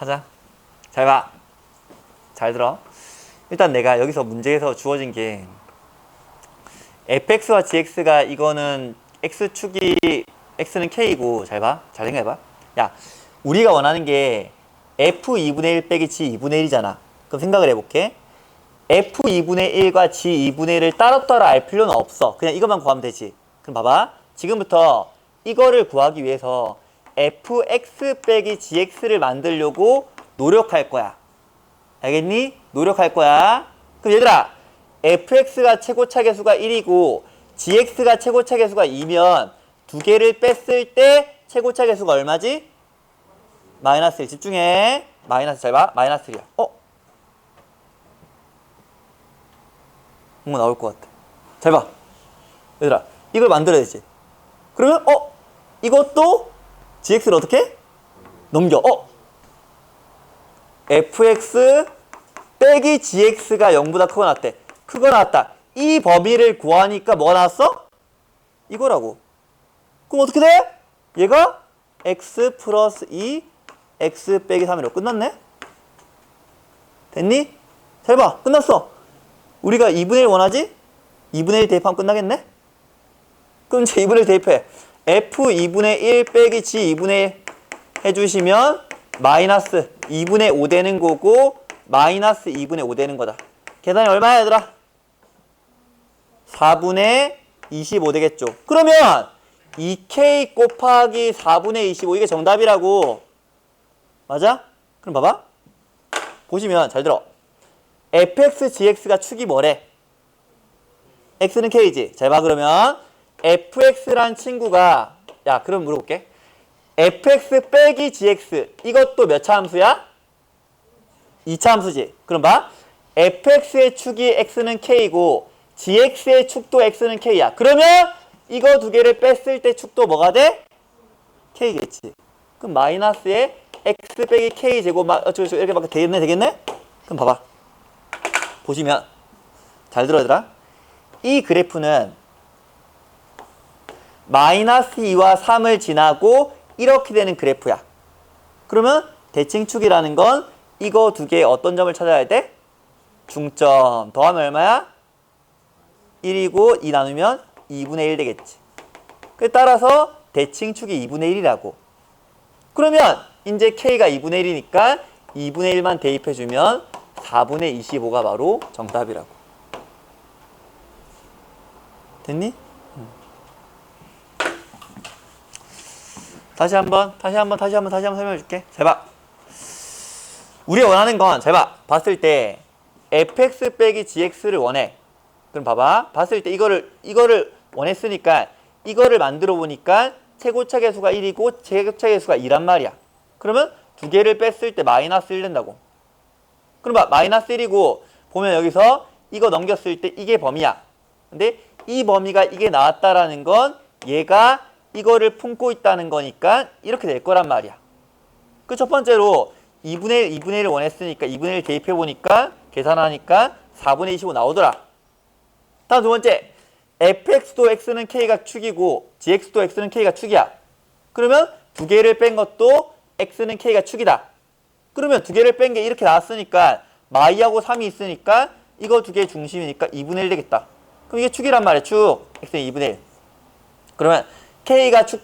하자. 잘 봐. 잘 들어. 일단 내가 여기서 문제에서 주어진 게 fx와 gx가 이거는 x축이 x는 k이고 잘 봐. 잘 생각해 봐. 야, 우리가 원하는 게 f 2분의 1 빼기 g 2분의 1이잖아. 그럼 생각을 해 볼게. f 2분의 1과 g 2분의 1을 따로따로 알 필요는 없어. 그냥 이것만 구하면 되지. 그럼 봐봐. 지금부터 이거를 구하기 위해서 fx 빼기 gx를 만들려고 노력할 거야. 알겠니? 노력할 거야. 그럼 얘들아, fx가 최고차 계수가 1이고 gx가 최고차 계수가 2면 두 개를 뺐을 때 최고차 계수가 얼마지? 마이너스 1. 집중해. 마이너스 잘 봐. 마이너스 1이야. 어? 뭔가 나올 것 같아. 잘 봐. 얘들아, 이걸 만들어야지. 그러면 어? 이것도 gx를 어떻게? 넘겨. 어? fx 빼기 gx가 0보다 크거 나왔대. 크거 나왔다. 이 범위를 구하니까 뭐가 나왔어? 이거라고. 그럼 어떻게 돼? 얘가 x 플러스 2 x 빼기 3이라고 끝났네? 됐니? 잘 봐. 끝났어. 우리가 2분의 1 원하지? 2분의 1 대입하면 끝나겠네? 그럼 이제 2분의 1 대입해. F 2분의 1 빼기 g 2분의 1 해주시면 마이너스 2분의 5 되는 거고 마이너스 2분의 5 되는 거다. 계산이 얼마야 얘들아? 4분의 25 되겠죠. 그러면 2k 곱하기 4분의 25 이게 정답이라고. 맞아? 그럼 봐봐. 보시면 잘 들어. fx, gx가 축이 뭐래? x는 k지. 잘 봐 그러면 fx란 친구가 야 그럼 물어볼게. fx 빼기 gx 이것도 몇 차 함수야? 2차 함수지. 그럼 봐. fx의 축이 x는 k고 gx의 축도 x는 k야. 그러면 이거 두 개를 뺐을 때 축도 뭐가 돼? k겠지. 그럼 마이너스에 x 빼기 k 제곱 막 어쩌고 이렇게 막 되겠네 되겠네? 그럼 봐봐. 보시면 잘 들어 얘들아. 이 그래프는 마이너스 2와 3을 지나고 이렇게 되는 그래프야. 그러면 대칭축이라는 건 이거 두 개의 어떤 점을 찾아야 돼? 중점. 더하면 얼마야? 1이고 2 나누면 2분의 1 되겠지. 그 따라서 대칭축이 2분의 1이라고. 그러면 이제 K가 2분의 1이니까 2분의 1만 대입해주면 4분의 25가 바로 정답이라고. 됐니? 다시 한번, 다시 한번, 다시 한번, 다시 한번 설명해 줄게. 잘 봐. 우리가 원하는 건, 잘 봐. 봤을 때, fx 빼기 gx를 원해. 그럼 봐봐. 봤을 때 이거를, 이거를 원했으니까, 이거를 만들어 보니까, 최고차 계수가 1이고, 최고차 계수가 2란 말이야. 그러면 두 개를 뺐을 때 마이너스 1 된다고. 그럼 봐. 마이너스 1이고, 보면 여기서 이거 넘겼을 때 이게 범위야. 근데 이 범위가 이게 나왔다라는 건 얘가 이거를 품고 있다는 거니까 이렇게 될 거란 말이야. 그 첫 번째로 2분의 1, 2분의 1을 원했으니까 2분의 1 대입해 보니까 계산하니까 4분의 25 나오더라. 다음 두 번째. fx도 x는 k가 축이고 gx도 x는 k가 축이야. 그러면 두 개를 뺀 것도 x는 k가 축이다. 그러면 두 개를 뺀 게 이렇게 나왔으니까 마이하고 3이 있으니까 이거 두 개의 중심이니까 2분의 1 되겠다. 그럼 이게 축이란 말이야. 축. x는 2분의 1. 그러면 k가 축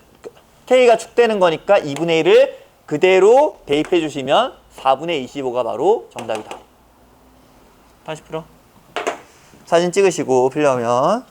k가 축되는 거니까 2분의 1을 그대로 대입해 주시면 4분의 25가 바로 정답이다. 80%. 사진 찍으시고 필요하면